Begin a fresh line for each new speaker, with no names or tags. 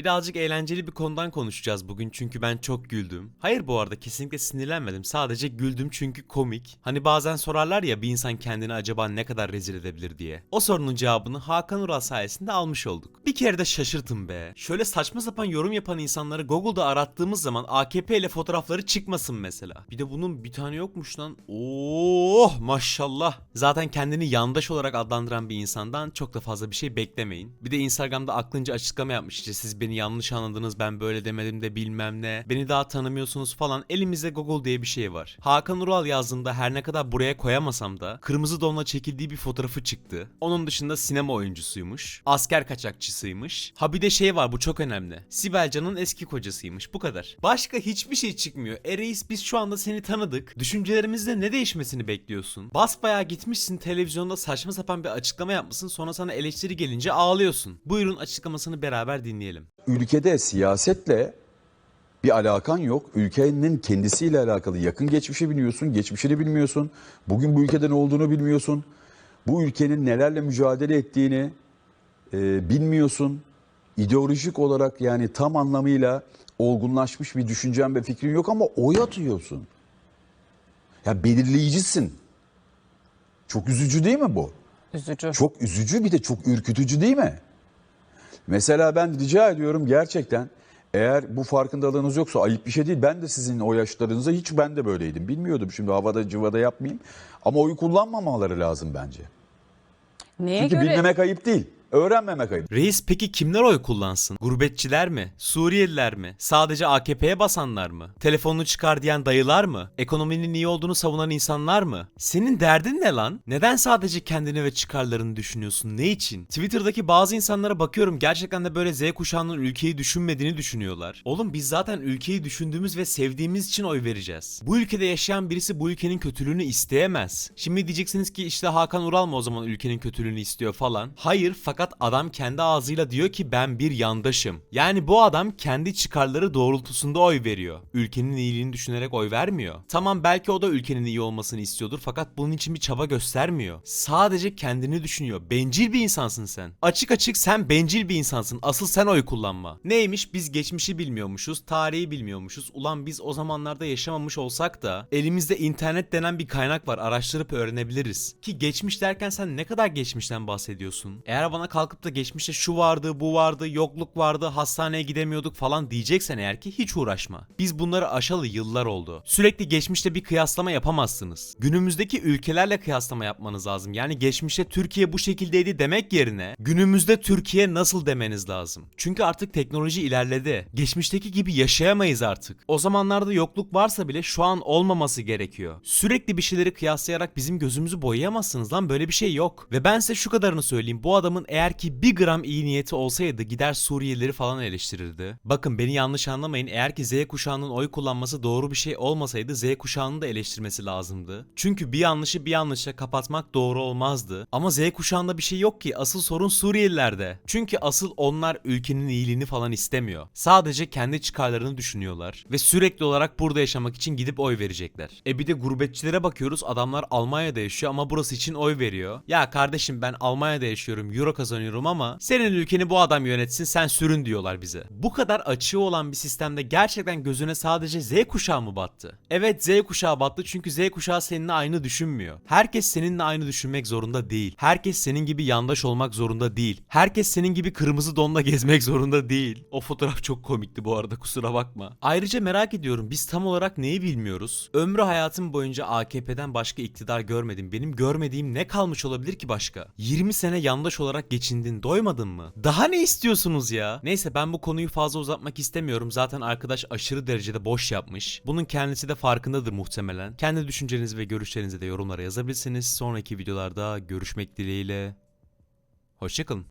Birazcık eğlenceli bir konudan konuşacağız bugün çünkü ben çok güldüm. Hayır bu arada kesinlikle sinirlenmedim. Sadece güldüm çünkü komik. Hani bazen sorarlar ya bir insan kendini acaba ne kadar rezil edebilir diye. O sorunun cevabını Hakan Ural sayesinde almış olduk. Bir kere de şaşırtın be. Şöyle saçma sapan yorum yapan insanları Google'da arattığımız zaman AKP ile fotoğrafları çıkmasın mesela. Bir de bunun bir tane yokmuş lan. Oh maşallah. Zaten kendini yandaş olarak adlandıran bir insandan çok da fazla bir şey beklemeyin. Bir de Instagram'da aklınca açıklama yapmış işte siz beni yanlış anladınız ben böyle demedim de bilmem ne. Beni daha tanımıyorsunuz falan. Elimizde Google diye bir şey var. Hakan Ural yazdığında her ne kadar buraya koyamasam da kırmızı donla çekildiği bir fotoğrafı çıktı. Onun dışında sinema oyuncusuymuş. Asker kaçakçısıymış. Ha bir de şey var bu çok önemli. Sibel Can'ın eski kocasıymış. Bu kadar. Başka hiçbir şey çıkmıyor. E reis biz şu anda seni tanıdık. Düşüncelerimizde ne değişmesini bekliyorsun? Basbayağı gitmişsin televizyonda saçma sapan bir açıklama yapmışsın sonra sana eleştiri gelince ağlıyorsun. Buyurun açıklamasını beraber dinleyelim.
Ülkede siyasetle bir alakan yok. Ülkenin kendisiyle alakalı yakın geçmişi biliyorsun, geçmişini bilmiyorsun. Bugün bu ülkede ne olduğunu bilmiyorsun. Bu ülkenin nelerle mücadele ettiğini e, bilmiyorsun. İdeolojik olarak yani tam anlamıyla olgunlaşmış bir düşüncen ve fikrin yok ama oy atıyorsun. Ya belirleyicisin. Çok üzücü değil mi bu?
Üzücü.
Çok üzücü bir de çok ürkütücü değil mi? Mesela ben rica ediyorum gerçekten eğer bu farkındalığınız yoksa ayıp bir şey değil. Ben de sizin o yaşlarınızda hiç ben de böyleydim. Bilmiyordum şimdi havada cıvada yapmayayım. Ama oyu kullanmamaları lazım bence.
Neye
Çünkü
göre?
bilmemek ayıp değil. Öğrenmemek ayıp.
Reis peki kimler oy kullansın? Gurbetçiler mi? Suriyeliler mi? Sadece AKP'ye basanlar mı? Telefonunu çıkar diyen dayılar mı? Ekonominin iyi olduğunu savunan insanlar mı? Senin derdin ne lan? Neden sadece kendini ve çıkarlarını düşünüyorsun? Ne için? Twitter'daki bazı insanlara bakıyorum gerçekten de böyle Z kuşağının ülkeyi düşünmediğini düşünüyorlar. Oğlum biz zaten ülkeyi düşündüğümüz ve sevdiğimiz için oy vereceğiz. Bu ülkede yaşayan birisi bu ülkenin kötülüğünü isteyemez. Şimdi diyeceksiniz ki işte Hakan Ural mı o zaman ülkenin kötülüğünü istiyor falan. Hayır fakat adam kendi ağzıyla diyor ki ben bir yandaşım. Yani bu adam kendi çıkarları doğrultusunda oy veriyor. Ülkenin iyiliğini düşünerek oy vermiyor. Tamam belki o da ülkenin iyi olmasını istiyordur fakat bunun için bir çaba göstermiyor. Sadece kendini düşünüyor. Bencil bir insansın sen. Açık açık sen bencil bir insansın. Asıl sen oy kullanma. Neymiş biz geçmişi bilmiyormuşuz, tarihi bilmiyormuşuz. Ulan biz o zamanlarda yaşamamış olsak da elimizde internet denen bir kaynak var. Araştırıp öğrenebiliriz. Ki geçmiş derken sen ne kadar geçmişten bahsediyorsun? Eğer bana kalkıp da geçmişte şu vardı, bu vardı, yokluk vardı, hastaneye gidemiyorduk falan diyeceksen eğer ki hiç uğraşma. Biz bunları aşalı yıllar oldu. Sürekli geçmişte bir kıyaslama yapamazsınız. Günümüzdeki ülkelerle kıyaslama yapmanız lazım. Yani geçmişte Türkiye bu şekildeydi demek yerine günümüzde Türkiye nasıl demeniz lazım. Çünkü artık teknoloji ilerledi. Geçmişteki gibi yaşayamayız artık. O zamanlarda yokluk varsa bile şu an olmaması gerekiyor. Sürekli bir şeyleri kıyaslayarak bizim gözümüzü boyayamazsınız lan böyle bir şey yok. Ve ben size şu kadarını söyleyeyim. Bu adamın eğer ki bir gram iyi niyeti olsaydı gider Suriyelileri falan eleştirirdi. Bakın beni yanlış anlamayın. Eğer ki Z kuşağının oy kullanması doğru bir şey olmasaydı Z kuşağının da eleştirmesi lazımdı. Çünkü bir yanlışı bir yanlışla kapatmak doğru olmazdı. Ama Z kuşağında bir şey yok ki. Asıl sorun Suriyelilerde. Çünkü asıl onlar ülkenin iyiliğini falan istemiyor. Sadece kendi çıkarlarını düşünüyorlar. Ve sürekli olarak burada yaşamak için gidip oy verecekler. E bir de gurbetçilere bakıyoruz. Adamlar Almanya'da yaşıyor ama burası için oy veriyor. Ya kardeşim ben Almanya'da yaşıyorum. Euro kazanıyorum ama senin ülkeni bu adam yönetsin sen sürün diyorlar bize. Bu kadar açığı olan bir sistemde gerçekten gözüne sadece Z kuşağı mı battı? Evet Z kuşağı battı çünkü Z kuşağı seninle aynı düşünmüyor. Herkes seninle aynı düşünmek zorunda değil. Herkes senin gibi yandaş olmak zorunda değil. Herkes senin gibi kırmızı donla gezmek zorunda değil. O fotoğraf çok komikti bu arada kusura bakma. Ayrıca merak ediyorum biz tam olarak neyi bilmiyoruz? Ömrü hayatım boyunca AKP'den başka iktidar görmedim. Benim görmediğim ne kalmış olabilir ki başka? 20 sene yandaş olarak geçindin doymadın mı? Daha ne istiyorsunuz ya? Neyse ben bu konuyu fazla uzatmak istemiyorum. Zaten arkadaş aşırı derecede boş yapmış. Bunun kendisi de farkındadır muhtemelen. Kendi düşüncelerinizi ve görüşlerinizi de yorumlara yazabilirsiniz. Sonraki videolarda görüşmek dileğiyle. Hoşçakalın.